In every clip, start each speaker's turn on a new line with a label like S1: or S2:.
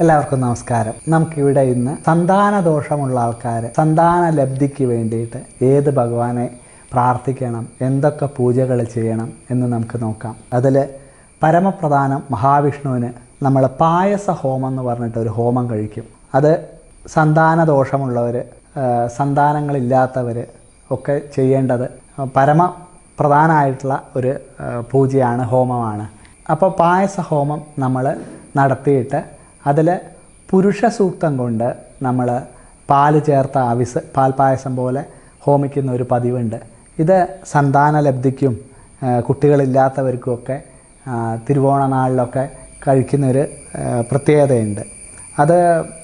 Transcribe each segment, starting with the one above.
S1: എല്ലാവർക്കും നമസ്കാരം. നമുക്കിവിടെ ഇന്ന് സന്താന ദോഷമുള്ള ആൾക്കാർ സന്താന ലബ്ധിക്ക് വേണ്ടിയിട്ട് ഏത് ഭഗവാനെ പ്രാർത്ഥിക്കണം എന്തൊക്കെ പൂജകൾ ചെയ്യണം എന്ന് നമുക്ക് നോക്കാം. അതിൽ പരമപ്രധാനം മഹാവിഷ്ണുവിന് നമ്മൾ പായസ ഹോമം എന്ന് പറഞ്ഞിട്ട് ഒരു ഹോമം കഴിക്കും. അത് സന്താന ദോഷമുള്ളവർ സന്താനങ്ങളില്ലാത്തവർ ഒക്കെ ചെയ്യേണ്ടത് പരമ പ്രധാനമായിട്ടുള്ള ഒരു പൂജയാണ് ഹോമമാണ്. അപ്പോൾ പായസ ഹോമം നമ്മൾ നടത്തിയിട്ട് അതിൽ പുരുഷ സൂക്തം കൊണ്ട് നമ്മൾ പാൽ ചേർത്ത അവിസ് പാൽപ്പായസം പോലെ ഹോമിക്കുന്ന ഒരു പതിവുണ്ട്. ഇത് സന്താന ലബ്ധിക്കും ആ, കുട്ടികളില്ലാത്തവർക്കുമൊക്കെ ആ, തിരുവോണ നാളിലൊക്കെ കഴിക്കുന്നൊരു പ്രത്യേകതയുണ്ട്. അത്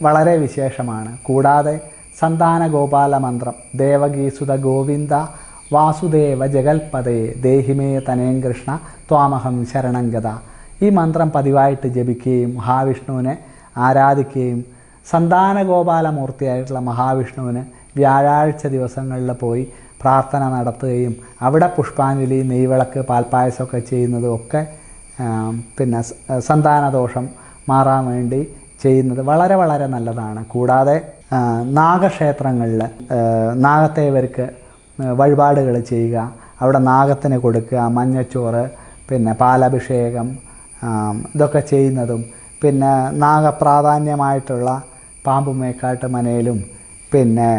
S1: വളരെ വിശേഷമാണ്. കൂടാതെ സന്താന ഗോപാല മന്ത്രം ദേവഗീസുത ഗോവിന്ദ വാസുദേവ ജഗൽപതേ ദേഹിമേ തനേം കൃഷ്ണ ത്വാമഹം ശരണംഗത ഈ മന്ത്രം പതിവായിട്ട് ജപിക്കുകയും മഹാവിഷ്ണുവിനെ ആരാധിക്കുകയും സന്താന ഗോപാലമൂർത്തിയായിട്ടുള്ള മഹാവിഷ്ണുവിന് വ്യാഴാഴ്ച ദിവസങ്ങളിൽ പോയി പ്രാർത്ഥന നടത്തുകയും അവിടെ പുഷ്പാഞ്ജലി നെയ്വിളക്ക് പാൽപ്പായസമൊക്കെ ചെയ്യുന്നതും ഒക്കെ പിന്നെ സന്താനദോഷം മാറാൻ വേണ്ടി ചെയ്യുന്നത് വളരെ വളരെ നല്ലതാണ്. കൂടാതെ നാഗക്ഷേത്രങ്ങളിൽ നാഗത്തെ നാഗത്തേവർക്ക് വഴിപാടുകൾ ചെയ്യുക അവിടെ നാഗത്തിന് കൊടുക്കുക മഞ്ഞച്ചോറ് പിന്നെ പാലഭിഷേകം ഇതൊക്കെ ചെയ്യുന്നതും പിന്നെ നാഗപ്രാധാന്യമായിട്ടുള്ള പാമ്പുമേക്കാട്ട് മനയിലും പിന്നെ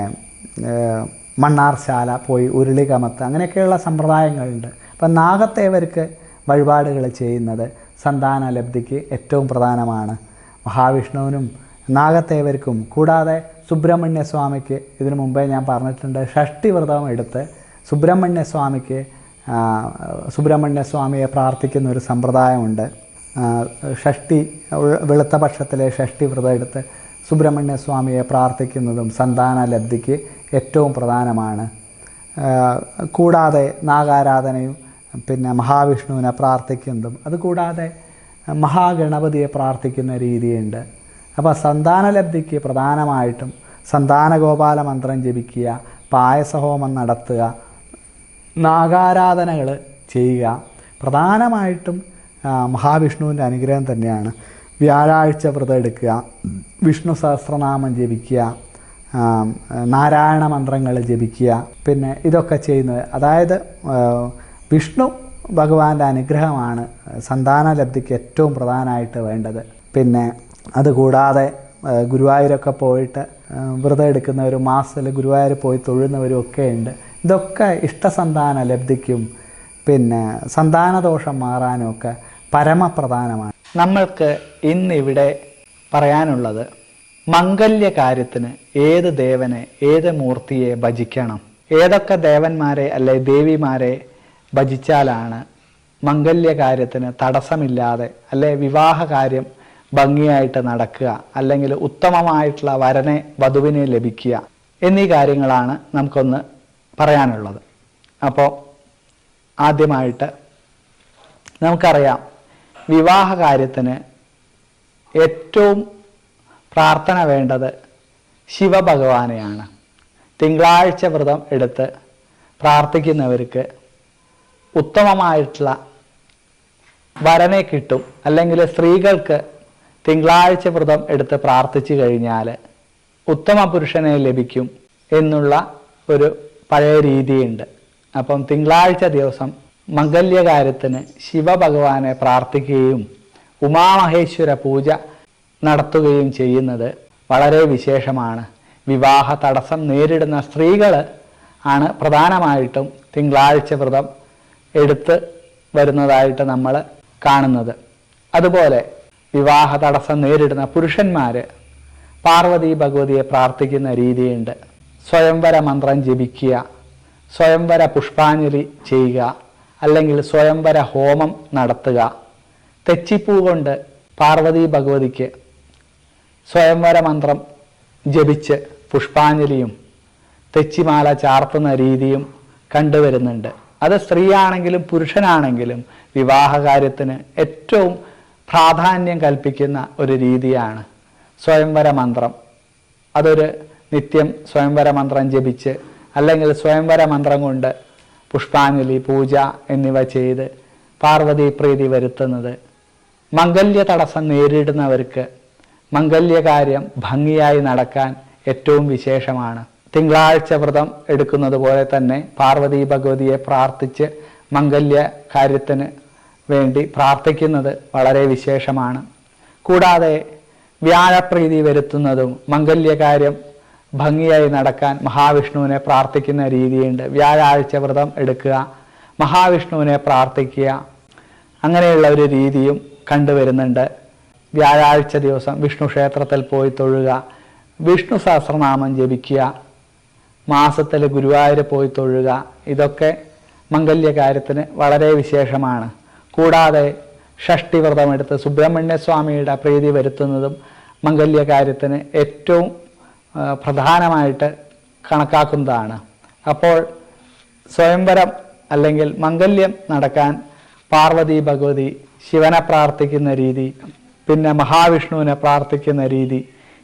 S1: മണ്ണാർശാല പോയി ഉരുളി കമത്ത് അങ്ങനെയൊക്കെയുള്ള സമ്പ്രദായങ്ങളുണ്ട്. അപ്പം നാഗത്തെ നാഗത്തേവർക്ക് വഴിപാടുകൾ ചെയ്യുന്നത് സന്താന ലബ്ധിക്ക് ഏറ്റവും പ്രധാനമാണ്. മഹാവിഷ്ണുവിനും നാഗത്തേവർക്കും കൂടാതെ സുബ്രഹ്മണ്യ സ്വാമിക്ക് ഇതിനു മുമ്പേ ഞാൻ പറഞ്ഞിട്ടുണ്ട് ഷഷ്ടി വ്രതം എടുത്ത് സുബ്രഹ്മണ്യ സ്വാമിക്ക് സുബ്രഹ്മണ്യ പ്രാർത്ഥിക്കുന്ന ഒരു സമ്പ്രദായമുണ്ട്. ഷഷ്ടി വെളുത്ത പക്ഷത്തിലെ ഷഷ്ടി വ്രതം എടുത്ത് സുബ്രഹ്മണ്യ സ്വാമിയെ പ്രാർത്ഥിക്കുന്നതും സന്താന ലബ്ധിക്ക് ഏറ്റവും പ്രധാനമാണ്. കൂടാതെ നാഗാരാധനയും പിന്നെ മഹാവിഷ്ണുവിനെ പ്രാർത്ഥിക്കുന്നതും അതുകൂടാതെ മഹാഗണപതിയെ പ്രാർത്ഥിക്കുന്ന രീതിയുണ്ട്. അപ്പോൾ സന്താനലബ്ധിക്ക് പ്രധാനമായിട്ടും സന്താന ഗോപാല മന്ത്രം ജപിക്കുക പായസഹോമം നടത്തുക നാഗാരാധനകൾ ചെയ്യുക പ്രധാനമായിട്ടും മഹാവിഷ്ണുവിന്റെ അനുഗ്രഹം തന്നെയാണ്. വ്യാഴാഴ്ച വ്രതം എടുക്കുക വിഷ്ണു സഹസ്രനാമം ജപിക്കുക നാരായണ മന്ത്രങ്ങൾ ജപിക്കുക പിന്നെ ഇതൊക്കെ ചെയ്യുന്നത്. അതായത് വിഷ്ണു ഭഗവാന്റെ അനുഗ്രഹമാണ് സന്താന ലബ്ധിക്ക് ഏറ്റവും പ്രധാനമായിട്ട് വേണ്ടത്. പിന്നെ അതുകൂടാതെ ഗുരുവായൂരൊക്കെ പോയിട്ട് വ്രതം എടുക്കുന്നവരും മാസത്തിൽ ഗുരുവായൂർ പോയി തൊഴുന്നവരും ഒക്കെ ഉണ്ട്. ഇതൊക്കെ ഇഷ്ടസന്താന ലബ്ധിക്കും പിന്നെ സന്താനദോഷം മാറാനും ഒക്കെ പരമപ്രധാനമാണ്. നമ്മൾക്ക് ഇന്നിവിടെ പറയാനുള്ളത് മംഗല്യ കാര്യത്തിന് ഏത് ദേവനെ ഏത് മൂർത്തിയെ ഭജിക്കണം? ഏതൊക്കെ ദേവന്മാരെ അല്ലെ ദേവിമാരെ ഭജിച്ചാലാണ് മംഗല്യ കാര്യത്തിന് തടസ്സമില്ലാതെ അല്ലെ വിവാഹ കാര്യം ഭംഗിയായിട്ട് നടക്കുക അല്ലെങ്കിൽ ഉത്തമമായിട്ടുള്ള വരനെ വധുവിനെ ലഭിക്കുക എന്നീ കാര്യങ്ങളാണ് നമുക്കൊന്ന് പറയാനുള്ളത്. അപ്പോൾ ആദ്യമായിട്ട് നമുക്കറിയാം വിവാഹ കാര്യത്തിന് ഏറ്റവും പ്രാർത്ഥന വേണ്ടത് ശിവഭഗവാനെയാണ്. തിങ്കളാഴ്ച വ്രതം എടുത്ത് പ്രാർത്ഥിക്കുന്നവർക്ക് ഉത്തമമായിട്ടുള്ള വരനെ കിട്ടും. അല്ലെങ്കിൽ സ്ത്രീകൾക്ക് തിങ്കളാഴ്ച വ്രതം എടുത്ത് പ്രാർത്ഥിച്ചു കഴിഞ്ഞാൽ ഉത്തമ പുരുഷനെ ലഭിക്കും എന്നുള്ള ഒരു പഴയ രീതിയുണ്ട്. അപ്പം തിങ്കളാഴ്ച ദിവസം മംഗല്യകാര്യത്തിന് ശിവഭഗവാനെ പ്രാർത്ഥിക്കുകയും ഉമാമഹേശ്വര പൂജ നടത്തുകയും ചെയ്യുന്നത് വളരെ വിശേഷമാണ്. വിവാഹ തടസ്സം നേരിടുന്ന സ്ത്രീകൾ ആണ് പ്രധാനമായിട്ടും തിങ്കളാഴ്ച വ്രതം എടുത്ത് വരുന്നതായിട്ട് നമ്മൾ കാണുന്നത്. അതുപോലെ വിവാഹ തടസ്സം നേരിടുന്ന പുരുഷന്മാർ പാർവതി ഭഗവതിയെ പ്രാർത്ഥിക്കുന്ന രീതിയുണ്ട്. സ്വയംവര മന്ത്രം ജപിക്കുക സ്വയംവര പുഷ്പാഞ്ജലി ചെയ്യുക അല്ലെങ്കിൽ സ്വയംവര ഹോമം നടത്തുക. തെച്ചിപ്പൂ കൊണ്ട് പാർവതി ഭഗവതിക്ക് സ്വയംവര മന്ത്രം ജപിച്ച് പുഷ്പാഞ്ജലിയും തെച്ചിമാല ചാർത്തുന്ന രീതിയും കണ്ടുവരുന്നുണ്ട്. അത് സ്ത്രീയാണെങ്കിലും പുരുഷനാണെങ്കിലും വിവാഹകാര്യത്തിന് ഏറ്റവും പ്രാധാന്യം കൽപ്പിക്കുന്ന ഒരു രീതിയാണ് സ്വയംവര മന്ത്രം അതൊരു നിത്യം സ്വയംവര മന്ത്രം ജപിച്ച് അല്ലെങ്കിൽ സ്വയംവര മന്ത്രം കൊണ്ട് പുഷ്പാഞ്ജലി പൂജ എന്നിവ ചെയ്ത് പാർവതി പ്രീതി വരുത്തുന്നത്. മംഗല്യ തടസ്സം നേരിടുന്നവർക്ക് മംഗല്യകാര്യം ഭംഗിയായി നടക്കാൻ ഏറ്റവും വിശേഷമാണ്. തിങ്കളാഴ്ച വ്രതം എടുക്കുന്നത് പോലെ തന്നെ പാർവതി ഭഗവതിയെ പ്രാർത്ഥിച്ച് മംഗല്യ കാര്യത്തിന് വേണ്ടി പ്രാർത്ഥിക്കുന്നത് വളരെ വിശേഷമാണ്. കൂടാതെ വ്യാഴപ്രീതി വരുത്തുന്നതും മംഗല്യകാര്യം ഭംഗിയായി നടക്കാൻ മഹാവിഷ്ണുവിനെ പ്രാർത്ഥിക്കുന്ന രീതിയുണ്ട്. വ്യാഴാഴ്ച വ്രതം എടുക്കുക മഹാവിഷ്ണുവിനെ പ്രാർത്ഥിക്കുക. അങ്ങനെയുള്ള ഒരു രീതിയും കണ്ടുവരുന്നുണ്ട്. വ്യാഴാഴ്ച ദിവസം വിഷ്ണു ക്ഷേത്രത്തിൽ പോയി തൊഴുക വിഷ്ണു സഹസ്രനാമം ജപിക്കുക മാസത്തിൽ ഗുരുവായൂർ പോയി തൊഴുക. ഇതൊക്കെ മംഗല്യകാര്യത്തിന് വളരെ വിശേഷമാണ്. കൂടാതെ ഷഷ്ടിവ്രതമെടുത്ത് സുബ്രഹ്മണ്യ സ്വാമിയുടെ പ്രീതി വരുത്തുന്നതും മംഗല്യകാര്യത്തിന് ഏറ്റവും പ്രധാനമായിട്ട് കണക്കാക്കുന്നതാണ്. അപ്പോൾ സ്വയംവരം അല്ലെങ്കിൽ മംഗല്യം നടക്കാൻ പാർവതി ഭഗവതി ശിവനെ പ്രാർത്ഥിക്കുന്ന രീതി പിന്നെ മഹാവിഷ്ണുവിനെ പ്രാർത്ഥിക്കുന്ന രീതി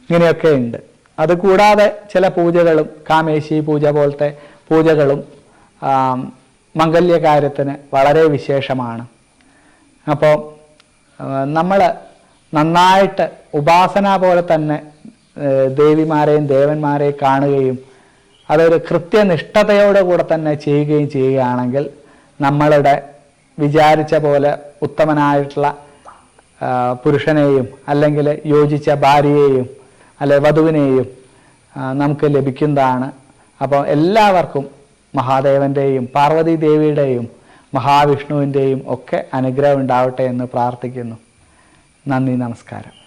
S1: ഇങ്ങനെയൊക്കെ ഉണ്ട്. അതുകൂടാതെ ചില പൂജകളും കാമേശി പൂജ പോലത്തെ പൂജകളും മംഗല്യകാര്യത്തിന് വളരെ വിശേഷമാണ്. അപ്പോൾ നമ്മൾ നന്നായിട്ട് ഉപാസന പോലെ തന്നെ ദേവിമാരെയും ദേവന്മാരെയും കാണുകയും അതൊരു കൃത്യനിഷ്ഠതയോടെ കൂടെ തന്നെ ചെയ്യുകയും ചെയ്യുകയാണെങ്കിൽ നമ്മളുടെ വിചാരിച്ച പോലെ ഉത്തമനായിട്ടുള്ള പുരുഷനെയും അല്ലെങ്കിൽ യോജിച്ച ഭാര്യയെയും അല്ലെ വധുവിനെയും നമുക്ക് ലഭിക്കുന്നതാണ്. അപ്പോൾ എല്ലാവർക്കും മഹാദേവന്റെയും പാർവതി ദേവിയുടെയും മഹാവിഷ്ണുവിന്റെയും ഒക്കെ അനുഗ്രഹം ഉണ്ടാവട്ടെ എന്ന് പ്രാർത്ഥിക്കുന്നു. നന്ദി നമസ്കാരം.